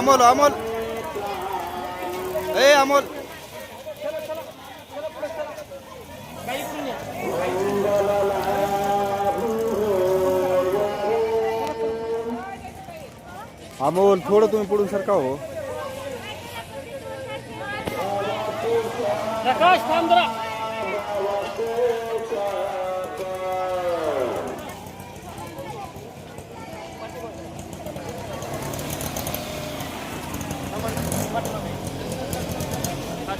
अमोल अमोल ए अमोल अमोल थोडं तुम्ही पुढून सारखा हो. प्रकाश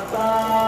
さい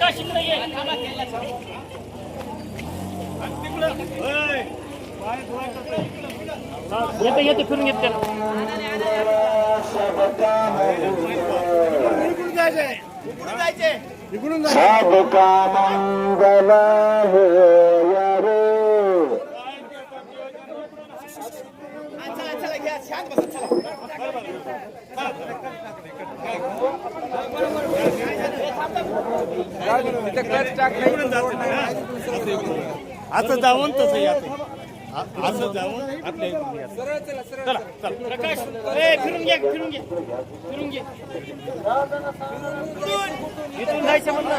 ए, इकडे ये येते येते फिरून येते त्याला. सबका मंगल हो यारो असं जाऊन तसं आ- असं जाऊन आपल्या. चला चला प्रकाश ए फिरून घे फिरून घे. फिरून घे. इथून जायचं म्हण ना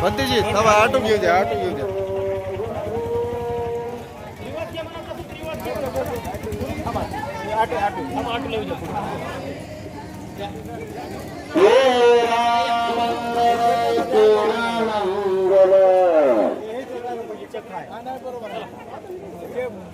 भंतेजी थांबा ऑटो घेऊ द्या ऑटो घेऊ द्या बरोबर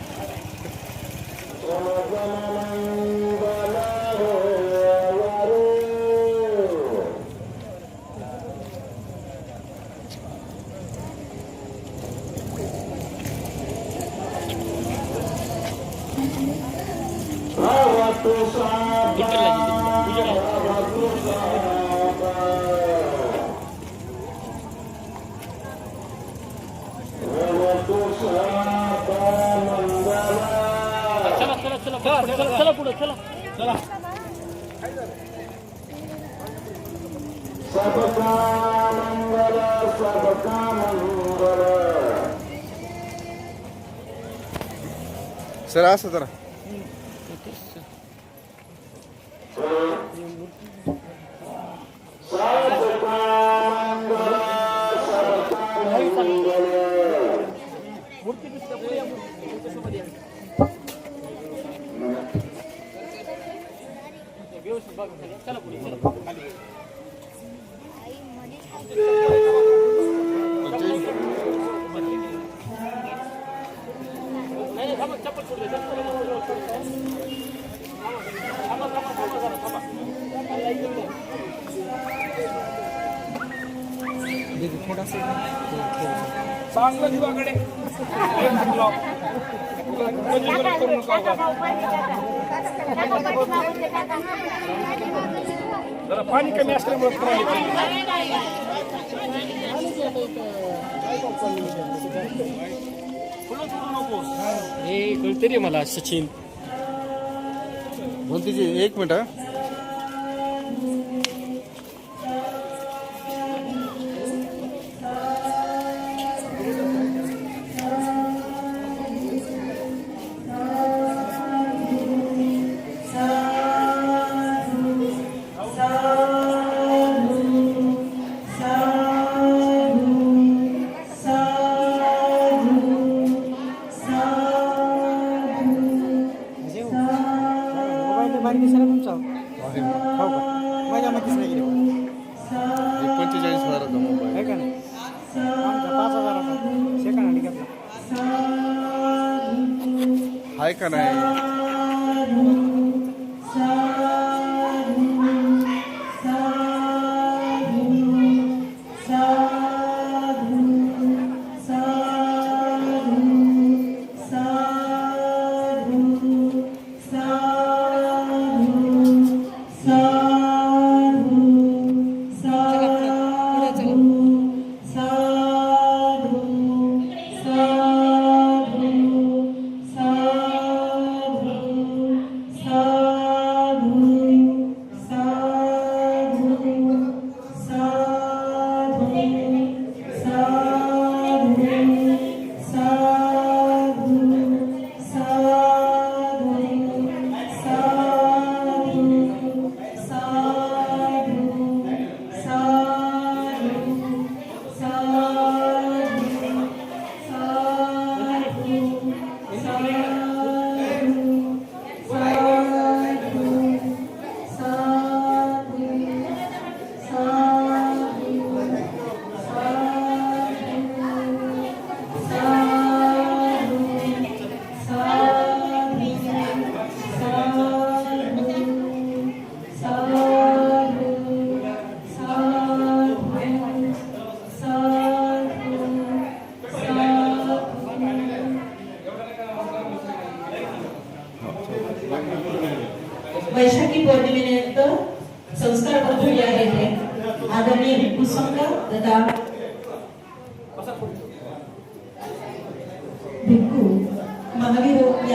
জনগণনা असं जरा. हे कळते मला सचिन. म्हणते एक मिनिट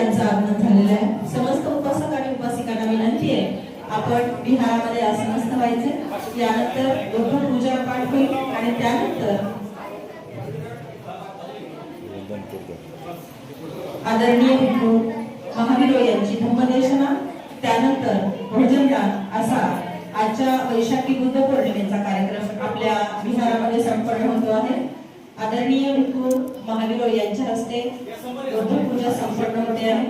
यांचा आगमन झालेलं आहे. समस्त उपासक आणि उपासिकांना विनंती आहे आपण बिहारामध्ये आसनस्थ व्हायचे. यानंतर दोघं पूजा पाठ होईल आणि त्यानंतर आदरणीय महावीरो यांची धम्मदेशना त्यानंतर भोजनदान असा आजच्या वैशाखी बुद्ध पौर्णिमेचा कार्यक्रम आपल्या बिहारामध्ये संपन्न होतो आहे. आदरणीय विठू महावीर यांच्या हस्ते पूजा संपन्न होते आहे.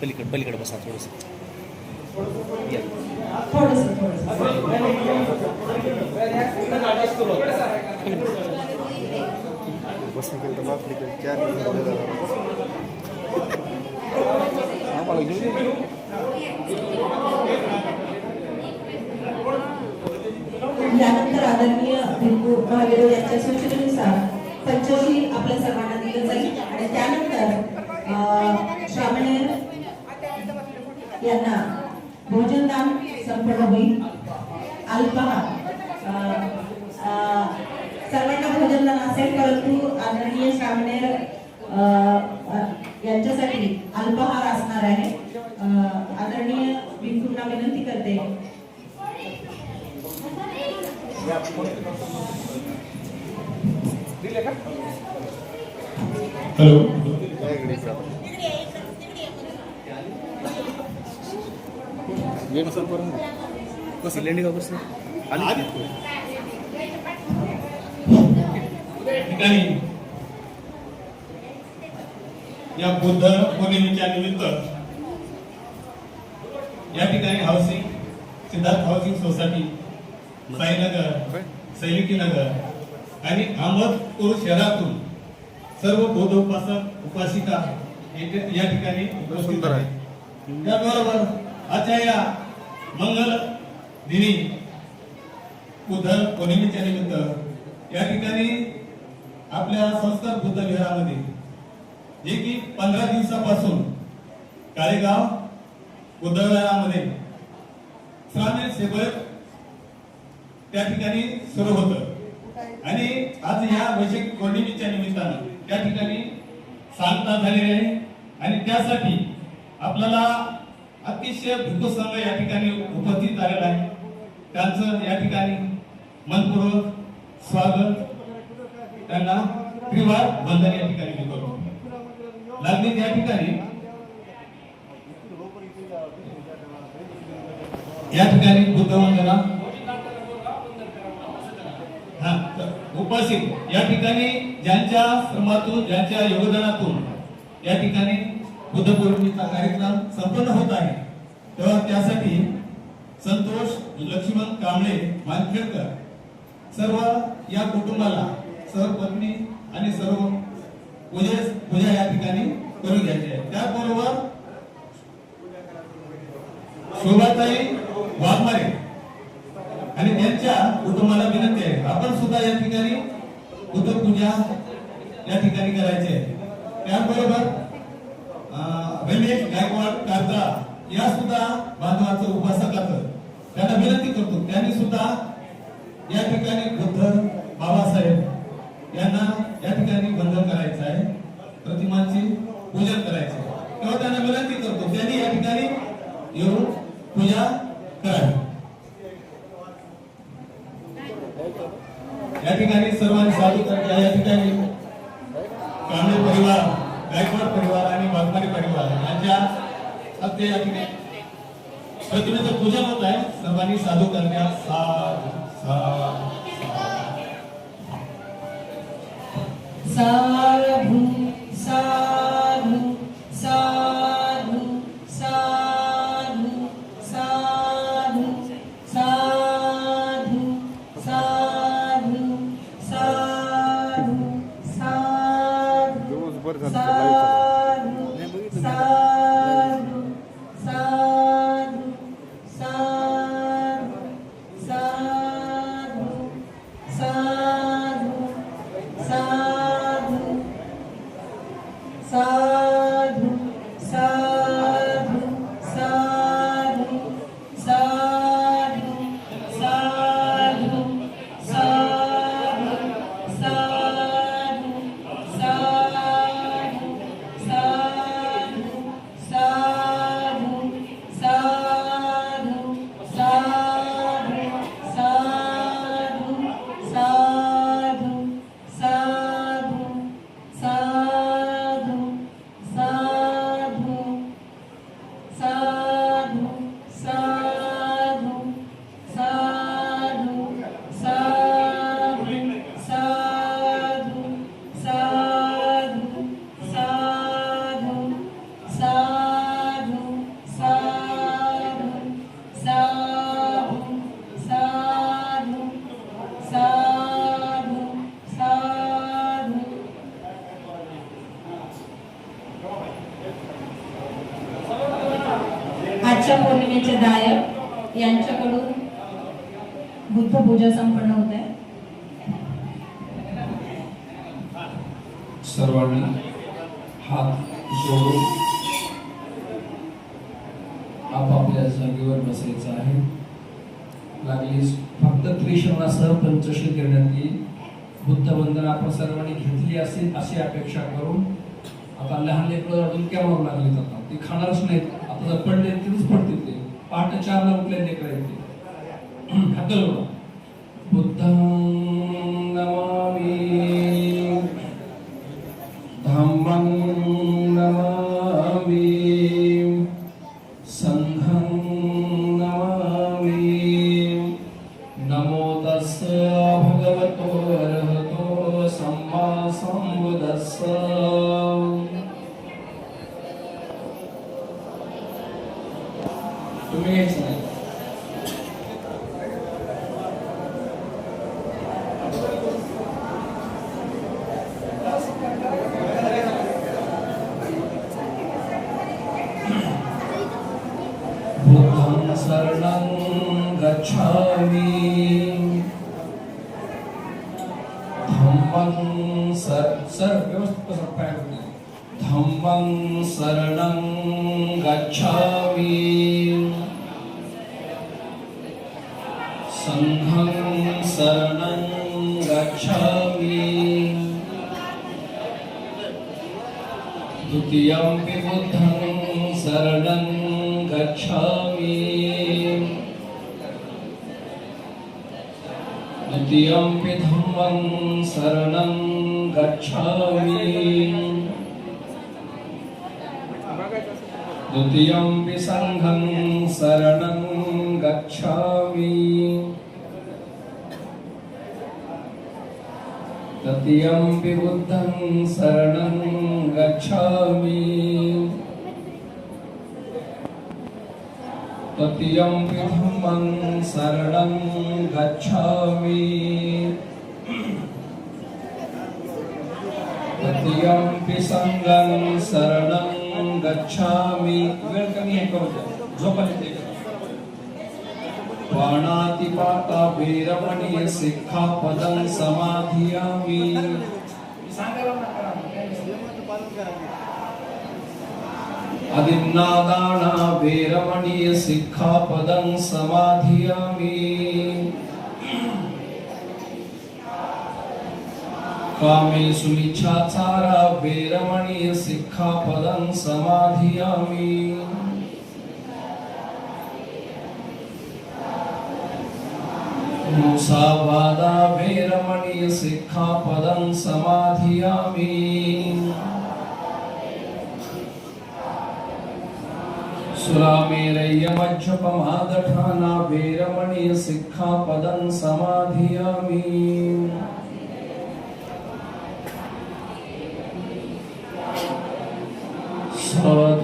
पलीकडे पलीकडे बसा थोडस बस निकल तो माफ़ निकल क्या la त्यानंतर आदरणीय भिंगू महादेव यांच्या सूचनेनुसार पंचशील आपल्या सर्वांना दिलं जाईल. आणि त्यानंतर श्रावणेर यांना भोजनदान संपन्न होईल. हॅलो. काय करून ठिकाणी या बुद्ध पौर्णिमेच्या निमित्त या ठिकाणी housing Siddharth housing society Sainagar Sainiki Nagar आणि अहमदपूर शहरातून सर्व बौद्ध उपासक उपासिका या ठिकाणी उपस्थित आहे. त्याबरोबर आजच्या या मंगल दिनी बुद्ध पौर्णिमेच्या निमित्त या ठिकाणी आपल्या संस्कार बुद्ध विहारामध्ये जे की पंधरा दिवसापासून काळेगाव बुद्ध विहारामध्ये श्रावण सेवक त्या ठिकाणी सुरू होतं आणि आज या वैशाख पौर्णिमेच्या निमित्तानं त्या ठिकाणी सांगता झालेली आहे. आणि त्यासाठी आपल्याला अतिशय भिक्खू संघ या ठिकाणी उपस्थित झालेला आहे. त्यांचं या ठिकाणी मनपूर्वक स्वागत. त्यांना त्रिवार वंदन या ठिकाणी मी करतो. लागलीच या ठिकाणी. या ठिकाणी बुद्ध वंदना हा उपासित या ठिकाणी ज्यांच्या श्रमातून ज्यांच्या योगदानातून या ठिकाणी बुद्ध पौर्णिमेचा कार्यक्रम संपन्न होत आहे. तेव्हा त्यासाठी संतोष लक्ष्मण कांबळे मानखेडकर सर्व या कुटुंबाला सर्व पत्नी आणि सर्व पूजे पूजा या ठिकाणी करून घ्यायची आहे. त्याबरोबर शोभाताई वाघमारे आणि त्यांच्या कुटुंबाला विनंती आहे आपण सुद्धा या ठिकाणी बुद्ध पूजा या ठिकाणी करायची. आहे त्याचबरोबर अं, रमेश गायकवाड कारजा या सुद्धा बांधवाचं उपासकाचं. त्यांना विनंती करतो. त्यांनी सुद्धा या ठिकाणी बुद्ध बाबासाहेब यांना या ठिकाणी वंदन करायचं आहे प्रतिमांचे पूजन करायचे आहे. तेव्हा त्यांना विनंती करतो त्यांनी या ठिकाणी येऊन पूजा करावी या ठिकाणी सर्वांनी साधू करता या ठिकाणी कांबळे परिवार गायकवाड परिवार आणि वाघमारे परिवार यांच्या हस्ते या ठिकाणी. प्रतिमेचं पूजन होत आहे सर्वांनी साधू करण्या साधू साधू. साधु आजच्या पौर्णिमेचे दायक यांच्याकडून बुद्ध पूजा संपन्न होत आहे. सर्वांनी हात जोडून आपापल्या जागेवर बसायचं आहे. लागलीच फक्त त्रिशरणासह पंचशील करण्यात येईल बुद्ध वंदना आपण सर्वांनी घेतली असेल अशी अपेक्षा करून आता लहान लेकरं अजून केव्हा लागले जातात ते खाणारच नाहीत जर पडले तिथेच पडतील ते. पाठ चारला उठले करायचे आहेत हात गच्छामि। द्वितीयं बुद्धं शरणं गच्छामि। द्वितीयं धम्मं शरणं गच्छामि। द्वितीयं सङ्घं शरणं गच्छामि। तृतीयं बुद्धं शरणं गच्छामि। तृतीयं धम्मं शरणं गच्छामि। तृतीयं सङ्गं शरणं गच्छामि। वेळ कमी आहे करू द्या झोपायला ते पाणातिपाता वीरमणीय सिक्खापदं समाधियामि। सांगायला अदिन्नादाना वीरमणीय सिक्खापदं समाधियामि। कामे मिच्छाचारा वीरमणीय सिक्खापदं समाधियामि। मुसावादा वीरमणीय सिक्खापदं समाधियामि। सुरामेरय्यमज्जपमादठाना वीरमणीय सिक्खापदं समाधियामि। साधु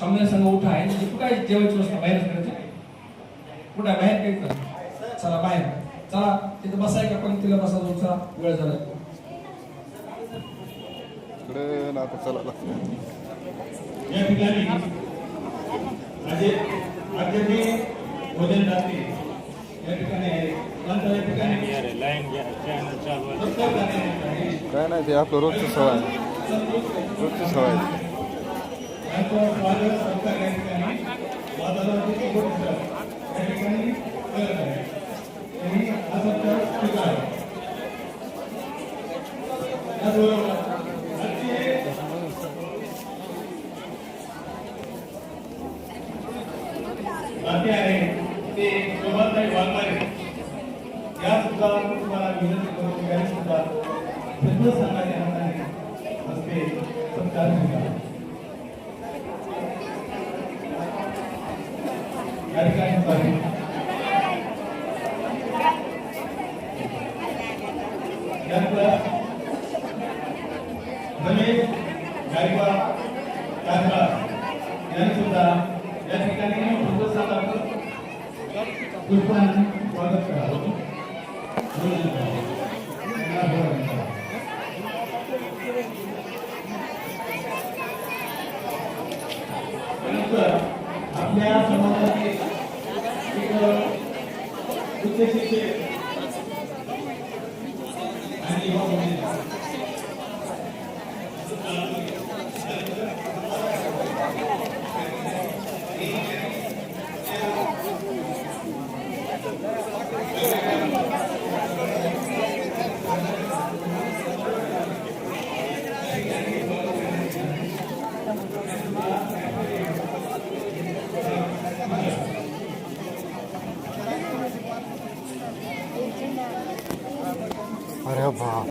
समजा सांगा उठा आहे. म्हणजे काय जेवायची वस्तू बाहेर करायचं. उठा बाहेर काही कर. चला बाहेर. चला तिथं बसाय का पण तिला बसा तुमचा वेळ झाला. या ठिकाणी आदरणीय भोजन रात्री या ठिकाणी नंतर या ठिकाणी काय नाही ते आपलं रोजचं सवय. रोजचं सवय. आहे स्वागत सत्कार या ठिकाणी वातावरणाची या ठिकाणी करत आहे त्यांनी हा सत्कार स्वीकारला. त्याचबरोबर आजचे नाते आहे ते शोभाताई वाघमारे या सुद्धा तुम्हाला विनंती करून यांनी सुद्धा सर्व संघाच्या हाताने हस्ते सत्कार स्वीकारला. या ठिकाणी उभारले. यानंतर रमेश गायकवाड कागवाड यांनी सुद्धा या ठिकाणी प्रोत्साहन पुष्पांजली स्वागत करावं अभिवादन करावं. त्यांना अभिवादन करावं. त्यानंतर आपल्या समाजातील एक उच्च शिक्षित